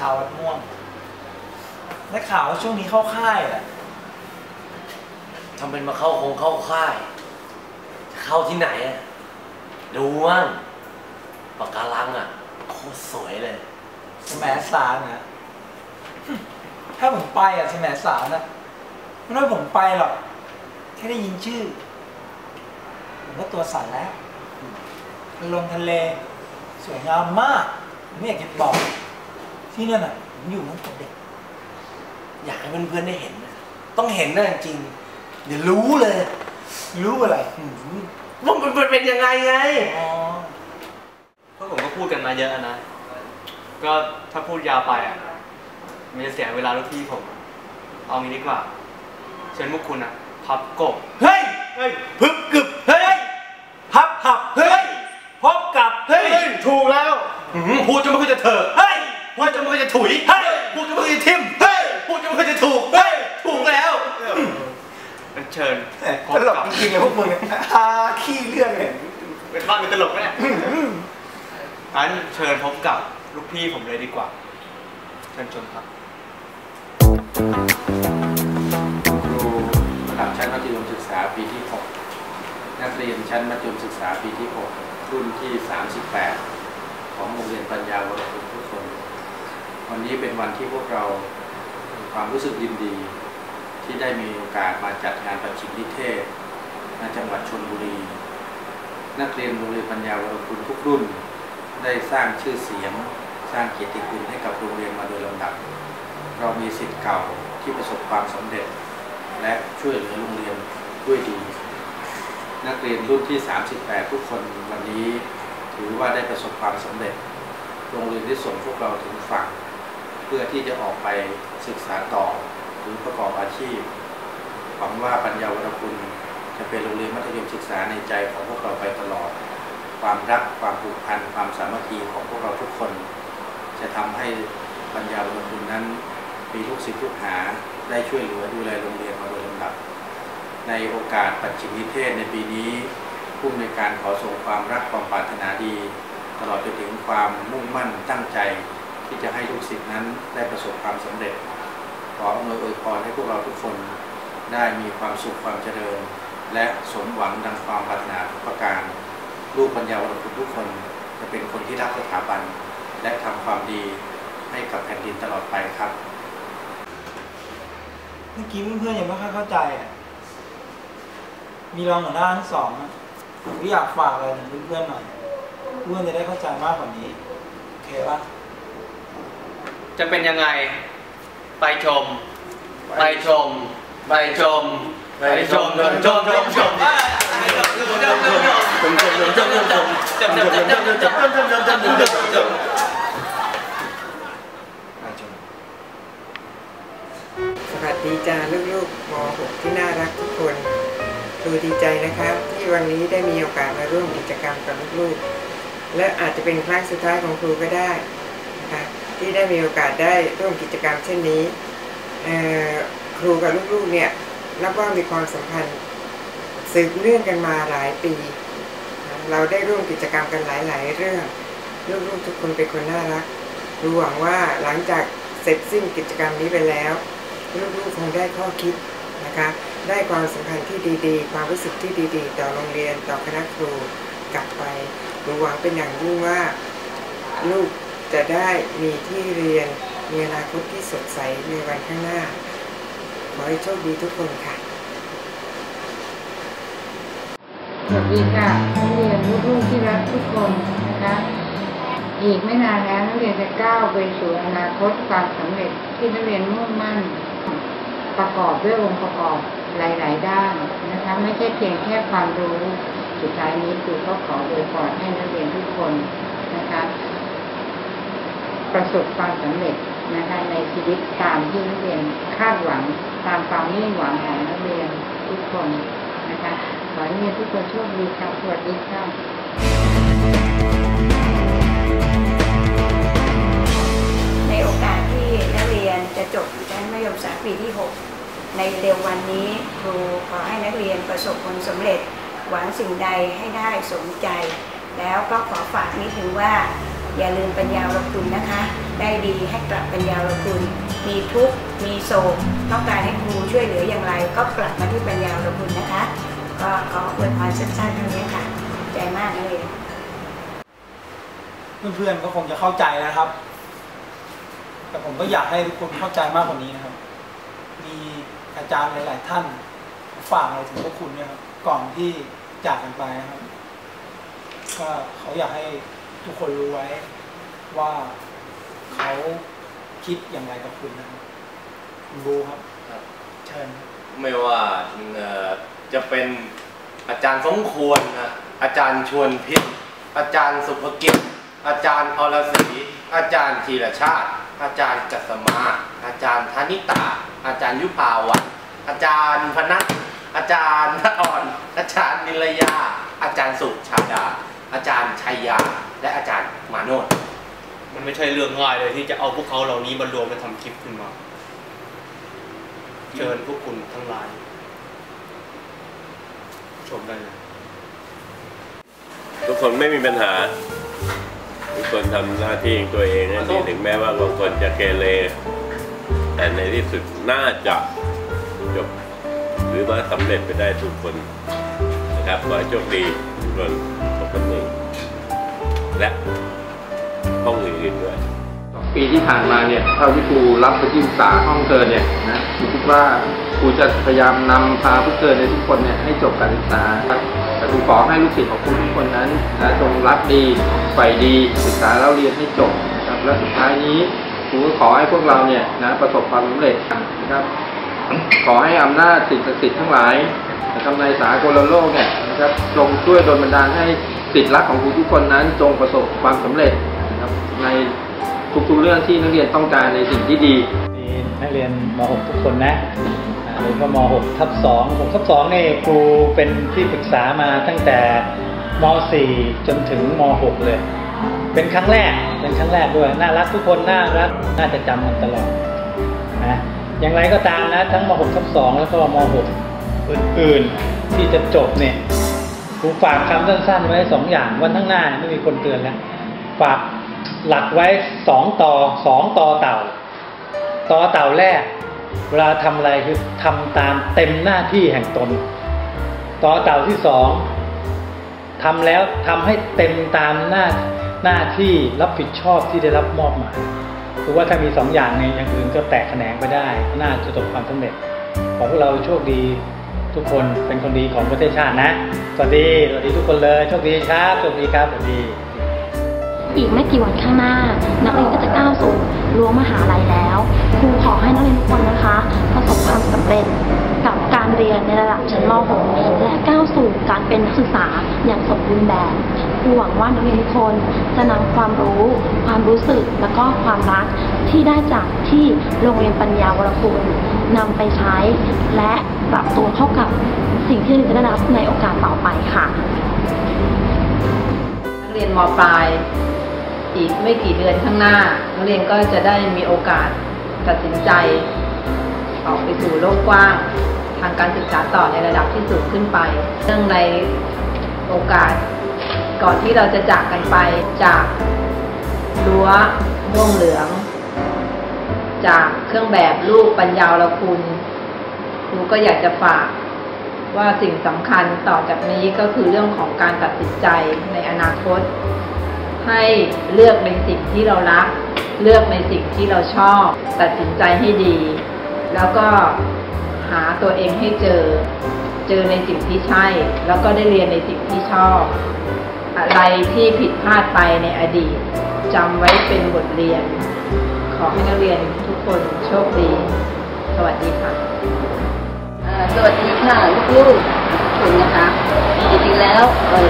ชาววัดม่วงได้ข่าวว่าช่วงนี้เข้าค่ายอะทำเป็นมาเข้าคงเข้าค่าย เข้าที่ไหนอะดูมั่งปากการังอะโคตรสวยเลยสมสารนะถ้าผมไปอะสมสารนะไม่ต้องให้ผมไปหรอกแค่ได้ยินชื่อ ผมก็ตัวสั่นแล้วลงทะเล สวยงามมากผมไม่อยากจะบอก ที่นั่นอะผมอยู่ตั้งแต่เด็ก อยากให้เพื่อนๆได้เห็นนะต้องเห็นนะจริงๆเดี๋ยวรู้เลย รู้อะไรว่ามันมันเป็นยังไงไง อ๋อพวกผมก็พูดกันมาเยอะนะ ก็ถ้าพูดยาวไปอะ มันจะเสียเวลาลูกพี่ผมเอางี้ดีกว่า เชิญพวกคุณอะ พับกบ เฮ้ยเฮ้ยพึบกึบเฮ้ยฮับหับเฮ้ยพบกับเฮ้ยถูกแล้วอื้อหือพูดจนไม่ค่อยจะเถอะเฮ้ย พูดจนไม่ค่อยจะถุยเฮ้ยพูดจนไม่ค่อยจะทิ่มเฮ้ยพูดจนไม่ค่อยจะถูกเฮ้ยถูกแล้วเป็นเชิญพตบลกกับจริงๆเลยพวกมึงเนี่ยฮาขี้เรื่องเลยเป็นบ้านเป็นตลกแน่งั้นเชิญพบกับลูกพี่ผมเลยดีกว่า เชิญชมครับครูระดับชั้นมัธยมศึกษาปีที่ 6 นักเรียนชั้นมัธยมศึกษาปีที่ 6 รุ่นที่ 38 ของโรงเรียนปัญญาวรคุณทุกคน วันนี้เป็นวันที่พวกเรามีความรู้สึกยินดี ที่ได้มีโอกาสมาจัดงานประชิมนิเทศณจังหวัดชนบุรี นักเรียนโรงเรียนปัญญาวรคุณทุกรุ่น ได้สร้างชื่อเสียง สร้างเกียรติคุณให้กับโรงเรียนมาโดยลำดับ เรามีสิทธิ์เก่าที่ประสบความสำเร็จ และช่วยเหลือโรงเรียนด้วยดี นักเรียนรุ่นที่ 38 ทุกคนวันนี้ ถือว่าได้ประสบความสำเร็จ โรงเรียนได้ส่งพวกเราถึงฝั่ง พื่อที่จะออกไปศึกษาต่อหรือประกอบอาชีพหวังว่าปัญญาวรคุณจะเป็นโรงเรียนมัธยมศึกษาในใจของพวกเราไปตลอด ความรักความผูกพันความสามัคคีของพวกเราทุกคน จะทำให้ปัญญาวรคุณนั้นมีลูกศิษย์ลูกหาได้ช่วยเหลือดูแลโรงเรียนมาโดยลำดับ ในโอกาสปัจฉิมนิเทศในปีนี้ผู้ในการขอส่งความรักความปรารถนาดี ตลอดจนถึงความมุ่งมั่นตั้งใจ ที่จะให้ลูกศิษย์นั้นได้ประสบความสำเร็จ ขออำนวยอวยพรให้พวกเราทุกคนได้มีความสุขความเจริญ และสมหวังดังความปรารถนาทุกประการ ลูกปัญญาวรคุณทุกคนจะเป็นคนที่รักสถาบัน และทำความดีให้กับแผ่นดินตลอดไปครับ เมื่อกี้เพื่อนๆยังไม่ค่อยเข้าใจอะมีรองหัวหน้าทั้งสองอะผมอยากฝากอะไรถึงเพื่อนๆหน่อยเพื่อนจะได้เข้าใจมากกว่านี้ โอเคปะ จะเป็นยังไง ไปชม ไปชม ไปชม ไปชมชม ชม ชม ชมสวัสดีจ้าลูกๆม .6 ที่น่ารักทุกคนครูดีใจนะครับ ที่วันนี้ได้มีโอกาสมาร่วมกิจกรรมกับลูกๆและอาจจะเป็นครั้งสุดท้ายของครูก็ได้นะคะ ที่ได้มีโอกาสได้ร่วมกิจกรรมเช่นนี้ ครูกับลูกๆเนี่ยนับว่ามีความสัมพันธ์สืบเนื่องกันมาหลายปี เราได้ร่วมกิจกรรมกันหลาย ๆ เรื่อง ลูกๆทุกคนเป็นคนน่ารักรูหวังว่าหลังจากเสร็จสิ้นกิจกรรมนี้ไปแล้ว ลูกๆคงได้ข้อคิดนะคะ ได้ความสัมพันธ์ที่ดีๆ ความรู้สึกที่ดีๆ ต่อโรงเรียนต่อคณะครูกลับไปหนูหวังเป็นอย่างยิ่งว่าลูก จะได้มีที่เรียนมีอนาคตที่สดใสในวันข้างหน้า ขอให้โชคดีทุกคนค่ะ สวัสดีค่ะนักเรียนลูกๆที่รักทุกคนนะคะอีกไม่นานแล้วนักเรียนจะก้าวไปสู่อนาคตความสำเร็จที่นักเรียนมุ่งมั่น ประกอบด้วยองค์ประกอบหลาย ๆ ด้านนะคะไม่ใช่เพียงแค่ความรู้สุดท้ายนี้คือเขาขอโดยพรให้นักเรียนทุกคนนะคะ ประสบความสำเร็จนะคะในชีวิตตามที่นักเรียนคาดหวังตามความมุ่งหวังของนักเรียนทุกคนนะคะขอให้นักเรียนทุกคนโชคดีค่ะสวัสดีค่ะในโอกาสที่นักเรียนจะจบชั้นมัธยมศึกษาปีที่ 6 ในเร็ววันนี้ครูขอให้นักเรียนประสบผลสำเร็จ หวังสิ่งใดให้ได้สมใจ แล้วก็ขอฝากนิดนึงว่า อย่าลืมปัญญาวคุณนะคะ ได้ดีให้กลับปัญญาวคุณ มีทุกข์มีโศกต้องการให้ครูช่วยเหลืออย่างไร ก็กลับมาที่ปัญญาวคุณนะคะ ก็ขออวยพรสั้นๆเท่านี้ค่ะ ใจมากเลย เพื่อนๆก็คงจะเข้าใจแล้วครับ แต่ผมก็อยากให้ทุกคนเข้าใจมากกว่านี้นะครับ มีอาจารย์หลาย ๆ ท่านฝากอะไรถึงพวกคุณเนี่ยครับก่อนที่จากกันไปนะครับ ก็เขาอยากให้ ทุกคนรู้ไว้ว่าเขาคิดอย่างไรกับคุณนะครับคุณรู้ครับครับเชิญครับไม่ว่าเอ่อจะเป็นอาจารย์สมควรนะอาจารย์ชวนพิษ อาจารย์สุภกิจ อาจารย์อรศรีอาจารย์ธีรชาติ อาจารย์กัสมา อาจารย์ธนิตา อาจารย์ยุภาวันอาจารย์พนัทอาจารย์นอ่อน อาจารย์นิรยา อาจารย์สุชาดา อาจารย์ชัยยา และอาจารย์มาโนดมันไม่ใช่เรื่องง่ายเลยที่จะเอาพวกเขาเหล่านี้มารวมและทำคลิปขึ้นมา เชิญพวกคุณทั้งหลาย ชมได้เลยทุกคนไม่มีปัญหา ทุกคนทำหน้าที่ของตัวเองให้ดีถึงแม้ว่าบางคนจะเกเรแต่ในที่สุดน่าจะจบ หรือว่าสำเร็จไปได้ทุกคนนะครับขอให้โชคดีทุกคนทุกคนหนึ่ง และห้องอื่นๆด้วยปีที่ผ่านมาเนี่ยเท่าที่ครูรับไปที่ปรึกษาห้องเธอเนี่ยนะครูคิดว่าครูจะพยายามนำพาพวกเธอในทุกคนเนี่ยให้จบการศึกษาครับแต่ครูขอให้ลูกศิษย์ของครูทุกคนนั้นนะจงรักดีใฝ่ดีศึกษาแล้วเรียนให้จบนะครับและสุดท้ายนี้ครูก็ขอให้พวกเราเนี่ยนะประสบความสำเร็จนะครับ ขอให้อำนาจสิ่งศักดิ์สิทธิ์ทั้งหลายนะครับในสากลโลกเนี่ยนะครับจงช่วยดลบันดาลให้ สิทธิรักของครูทุกคนนั้นจงประสบความสำเร็จนะครับในทุกๆเรื่องที่นักเรียนต้องการในสิ่งที่ดีมีนักเรียนม .6 ทุกคนนะอ่าโดยเฉพาะม .6 ทับ2 6ทับ2นี่ครูเป็นที่ปรึกษามาตั้งแต่ม .4 จนถึงม .6 เลย เป็นครั้งแรกเป็นครั้งแรกด้วยน่ารักทุกคนน่ารักน่าจะจำมันตลอดนะอย่างไรก็ตามนะทั้งม .6 ทับ2แล้วก็ม .6 อื่นๆที่จะจบเนี่ย ครูฝากคำสั้นๆไว้สองอย่างวันข้างหน้าไม่มีคนเตือนแล้วฝากหลักไว้สองต่อสองต่อเต่าต่อเต่าแรก เวลาทำอะไรคือทำตามเต็มหน้าที่แห่งตนต่อเต่าที่สองทำแล้วทำให้เต็มตามหน้าหน้าที่รับผิดชอบที่ได้รับมอบหมายคือว่าถ้ามีสองอย่างนี่ยอย่างอื่นก็แตกแขนงไปได้ น่าจะประสบความสำเร็จ ขอพวกเราโชคดี ทุกคนเป็นคนดีของประเทศชาตินะ สวัสดี สวัสดีทุกคนเลย โชคดีครับ โชคดีครับ สวัสดี อีกไม่กี่วันข้างหน้า นักเรียนก็จะก้าวสู่รั้วมหาลัยแล้ว ครูขอให้นักเรียนทุกคนนะคะ ประสบความสำเร็จกับการเรียนในระดับชั้นม .6 และก้าวสู่การเป็นนักศึกษาอย่างสมบูรณ์แบบครูหวังว่านักเรียนทุกคนจะนำความรู้ ความรู้สึก และก็ความรัก ที่ได้จากที่โรงเรียนปัญญาวรคุณนำไปใช้ และปรับตัวเข้ากับสิ่งที่เรียนจะได้รับในโอกาสต่อไปค่ะ นักเรียนมปลาย อีกไม่กี่เดือนข้างหน้า นักเรียนก็จะได้มีโอกาสตัดสินใจ ออกไปสู่โลกกว้าง ทางการศึกษาต่อในระดับที่สูงขึ้นไปเนื่องในโอกาสก่อนที่เราจะจากกันไปจากรั้วม่วงเหลือง จากเครื่องแบบลูกปัญญาลคุณครูก็อยากจะฝากว่าสิ่งสำคัญต่อจากนี้ก็คือเรื่องของการตัดสินใจในอนาคต ให้เลือกในสิ่งที่เรารัก เลือกในสิ่งที่เราชอบ ตัดสินใจให้ดี แล้วก็หาตัวเองให้เจอ เจอในสิ่งที่ใช่ แล้วก็ได้เรียนในสิ่งที่ชอบ อะไรที่ผิดพลาดไปในอดีตจำไว้เป็นบทเรียน ขอให้นักเรียนทุกคนโชคดี สวัสดีค่ะสวัสดีค่ะลูกๆทุกคนนะคะจริงๆแล้ว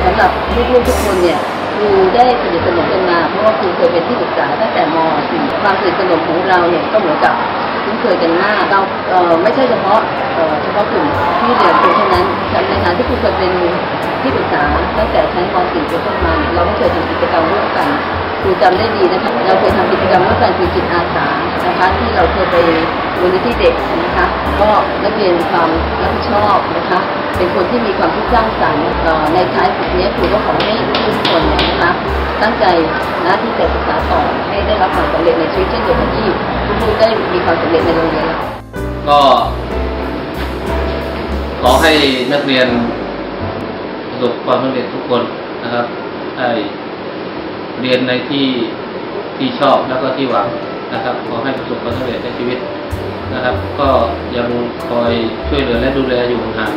สำหรับลูกๆทุกคนเนี่ยครูได้สนิทสนมกันมาเพราะว่าครูเคยเป็นที่ปรึกษาตั้งแต่ม .4 ความสนิทสนมของเราเนี่ยก็เหมือนกับคุ้นเคยกันมากเราเไม่ใช่เฉพาะเฉพาะกลุ่มที่เรียนครูเท่านั้นในฐานที่ครูเคยเป็นที่ปรึกษาตั้งแต่ชั้นม .4 เป็นต้นมาเนี่ยเราก็เคยทำกิจกรรมร่วมกัน ครูจำได้ดีนะคะเราเคยทำกิจกรรมร่วมกันคือจิตอาสานะคะที่เราเคยไปมูลนิธิเด็กนะคะก็นักเรียนความรับผิดชอบนะคะ เป็นคนที่มีความคิดสร้างสรรค์ในท้ายสุดนี้ครูก็ขอให้ทุกคนเนี่ยนะคะตั้งใจนะที่จะศึกษาต่อให้ได้รับความสำเร็จในชีวิตเช่นเดียวกับที่ลูได้มีความสำเร็จในโรงเรียนก็ขอให้นักเรียนประสบความสำเร็จทุกคนนะครับได้ เรียนในที่ที่ชอบแล้วก็ที่หวังนะครับขอให้ประสบความสำเร็จในชีวิตนะครับ ก็ยังคอยช่วยเหลือและดูแลอยู่ห่าง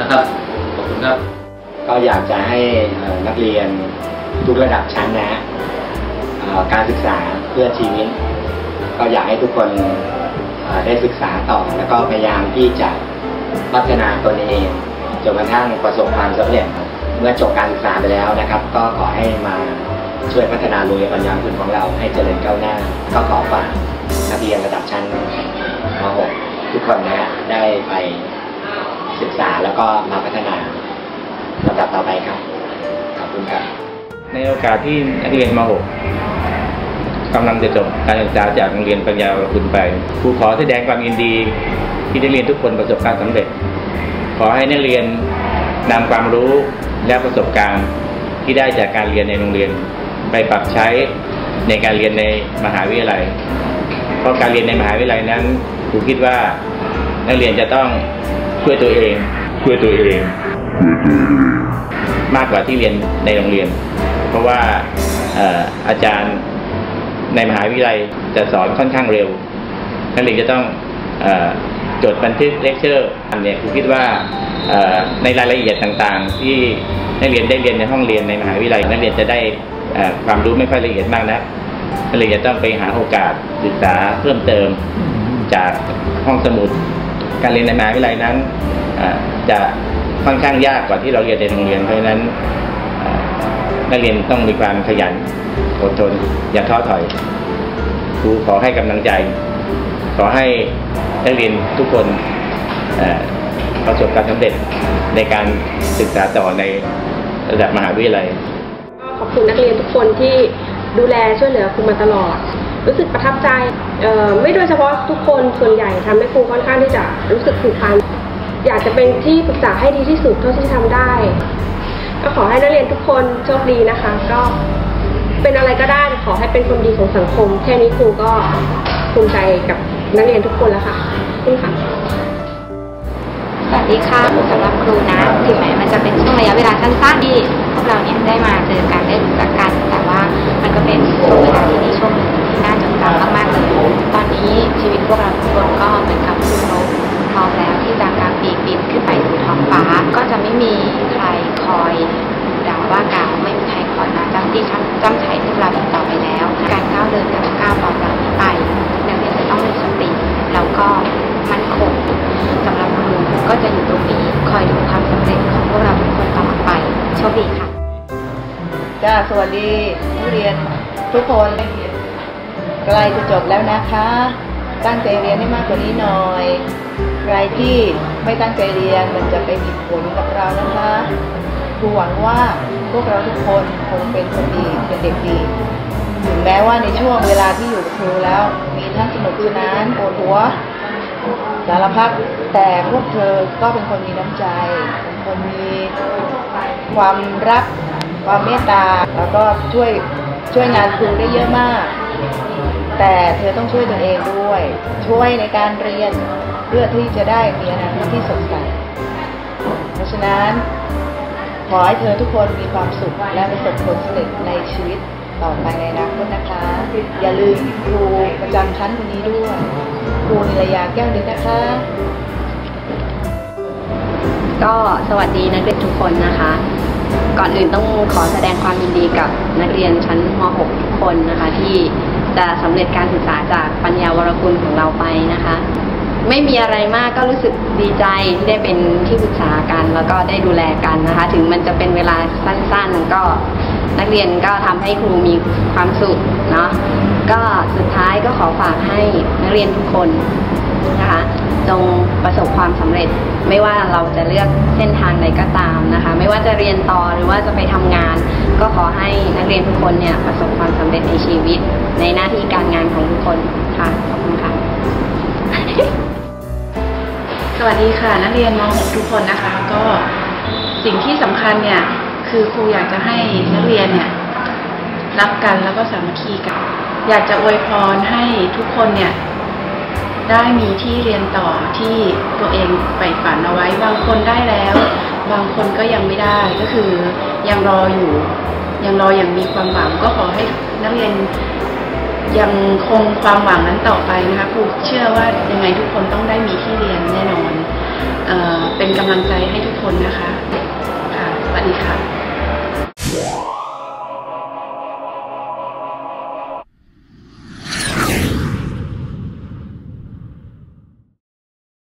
นะครับขอบคุณครับ ก็อยากจะให้นักเรียนทุกระดับชั้นนะการศึกษาเพื่อชีวิต ก็อยากให้ทุกคนได้ศึกษาต่อ แล้วก็พยายามที่จะพัฒนาตนเองจนกระทั่งประสบความสำเร็จเมื่อจบการศึกษาไปแล้วนะครับ ก็ขอ มาช่วยพัฒนาโรงเรียนปัญญาคุณของเราให้เจริญก้าวหน้า ก็ขอฝากนักเรียนระดับชั้นม .6 ทุกคนนะได้ไปศึกษาแล้วก็มาพัฒนาลำดับต่อไปครับ ขอบคุณครับ ในโอกาสที่นักเรียนม .6 กำลังจะจบการศึกษาจากโรงเรียนปัญญาคุณไปครูขอแสดงความยินดีที่นักเรียนทุกคนประสบความสำเร็จ ขอให้นักเรียนนำความรู้และประสบการณ์ ที่ได้จากการเรียนในโรงเรียน ไปปรับใช้ในการเรียนในมหาวิทยาลัย เพราะการเรียนในมหาวิทยาลัยนั้นครูคิดว่านักเรียนจะต้องช่วยตัวเองช่วยตัวเอง มากกว่าที่เรียนในโรงเรียน เพราะว่าอาจารย์ในมหาวิทยาลัยจะสอนค่อนข้างเร็ว นักเรียนจะต้องอ จดบันทึกเลคเชอร์นเนี้ยผมคิดว่าในรายละเอียดต่างๆ ที่นักเรียนได้เรียนในห้องเรียนในมหาวิทยาลัยนักเรียนจะได้ความรู้ไม่ค่อยละเอียดมากนะนักเรียนจะต้องไปหาโอกาสศึกษาเพิ่มเติมจากห้องสมุด การเรียนในมหาวิทยาลัยนั้นจะค่อนข้างยากกว่าที่เราเรียนในโรงเรียนเพราะฉะนั้นนักเรียนต้องมีความขยันอดทนอย่าท้อถอยครูขอให้กำลังใจ ขอให้ นักเรียนทุกคนประสบความสำเร็จในการศึกษาต่อในระดับมหาวิทยาลัยขอบคุณนักเรียนทุกคนที่ดูแลช่วยเหลือครูมาตลอด รู้สึกประทับใจไม่โดยเฉพาะทุกคนส่วนใหญ่ทำให้ครูค่อนข้างที่จะรู้สึกผูกพันอยากจะเป็นที่ปรึกษาให้ดีที่สุดเท่าที่ทำได้ ก็ขอให้นักเรียนทุกคนโชคดีนะคะ ก็เป็นอะไรก็ได้ขอให้เป็นคนดีของสังคม แค่นี้ครูก็ภูมิใจกับ นักเรียนทุกคนแล้วค่ะขอบคุณค่ะสวัสดีค่ะสำหรับครูนะถึงแม้มันจะเป็นช่วงระยะเวลาสั้นๆที่พวกเราเนี่ยได้มาเจอกันได้รู้จักกัน แต่ว่ามันก็เป็นช่วงเวลาที่ดีช่วงหนึ่งที่น่าจดจำมากๆเลยตอนนี้ชีวิตพวกเราทุกคนก็เหมือนกับลูกนกพร้อมแล้วที่จะกางปีกบินขึ้นไปสู่ท้องฟ้าก็จะไม่มีใครคอยด่าว่ากล่าวไม่มีใครคอยมาจ้ำจี้จ้ำไฉพวกเราอีกต่อไปแล้ว การก้าวเดินแต่ละก้าวต่อจากนี้ไป ต้องมีสติแล้วก็มั่นคงสำหรับครูก็จะอยู่ตรงนี้คอยดูความสำเร็จของพวกเราทุกคนตลอดไปโชคดีค่ะจ้าสวัสดีนักเรียนทุกคนใกล้จะจบแล้วนะคะ ตั้งใจเรียนให้มากกว่านี้หน่อยใครที่ไม่ตั้งใจเรียนมันจะไปมีผลกับเรานะคะครูหวังว่าพวกเราทุกคนคงเป็นคนดีเป็นเด็กดี ถึงแม้ว่าในช่วงเวลาที่อยู่กับครูแล้ว มีทั้งสนุกสนานปวดหัวสารพัดแต่พวกเธอก็เป็นคนมีน้ำใจ เป็นคนมีความรัก ความเมตตา แล้วก็ช่วยช่วยงานครูได้เยอะมาก แต่เธอต้องช่วยตัวเองด้วย ช่วยในการเรียนเพื่อที่จะได้มีอนาคตที่สดใส เพราะฉะนั้นขอให้เธอทุกคนมีความสุขและประสบผลสำเร็จในชีวิต ต่อไปในอนาคตนะคะ อย่าลืมครูประจำชั้นคนนี้ด้วย ครูนิรยาแก้วนิดนะคะ ก็สวัสดีนักเรียนทุกคนนะคะ ก่อนอื่นต้องขอแสดงความยินดีกับนักเรียนชั้นม .6 ทุกคนนะคะ ที่จะสำเร็จการศึกษาจากปัญญาวรกุลของเราไปนะคะ ไม่มีอะไรมากก็รู้สึกดีใจที่ได้เป็นที่ปรึกษากัน แล้วก็ได้ดูแลกันนะคะ ถึงมันจะเป็นเวลาสั้นๆ ก็ นักเรียนก็ทำให้ครูมีความสุขเนาะก็สุดท้ายก็ขอฝากให้นักเรียนทุกคนนะคะจงประสบความสำเร็จไม่ว่าเราจะเลือกเส้นทางใดก็ตามนะคะ ไม่ว่าจะเรียนต่อหรือว่าจะไปทำงาน ก็ขอให้นักเรียนทุกคนเนี่ยประสบความสำเร็จในชีวิต ในหน้าที่การงานของทุกคนค่ะขอบคุณค่ะสวัสดีค่ะ นักเรียนม .6 ทุกคนนะคะ ก็สิ่งที่สำคัญเนี่ย คือคือครูอยากจะให้นักเรียนเนี่ยรักกันแล้วก็สามัคคีกัน อยากจะอวยพรให้ทุกคนเนี่ยได้มีที่เรียนต่อที่ตัวเองใฝ่ฝันเอาไว้ บางคนได้แล้ว บางคนก็ยังไม่ได้ก็คือยังรออยู่ ยังรออย่างมีความหวังก็ขอให้นักเรียนยังคงความหวังนั้นต่อไปนะคะครูเชื่อว่ายังไงทุกคนต้องได้มีที่เรียนแน่นอนเออเป็นกำลังใจให้ทุกคนนะคะค่ะสวัสดีค่ะ Yeah.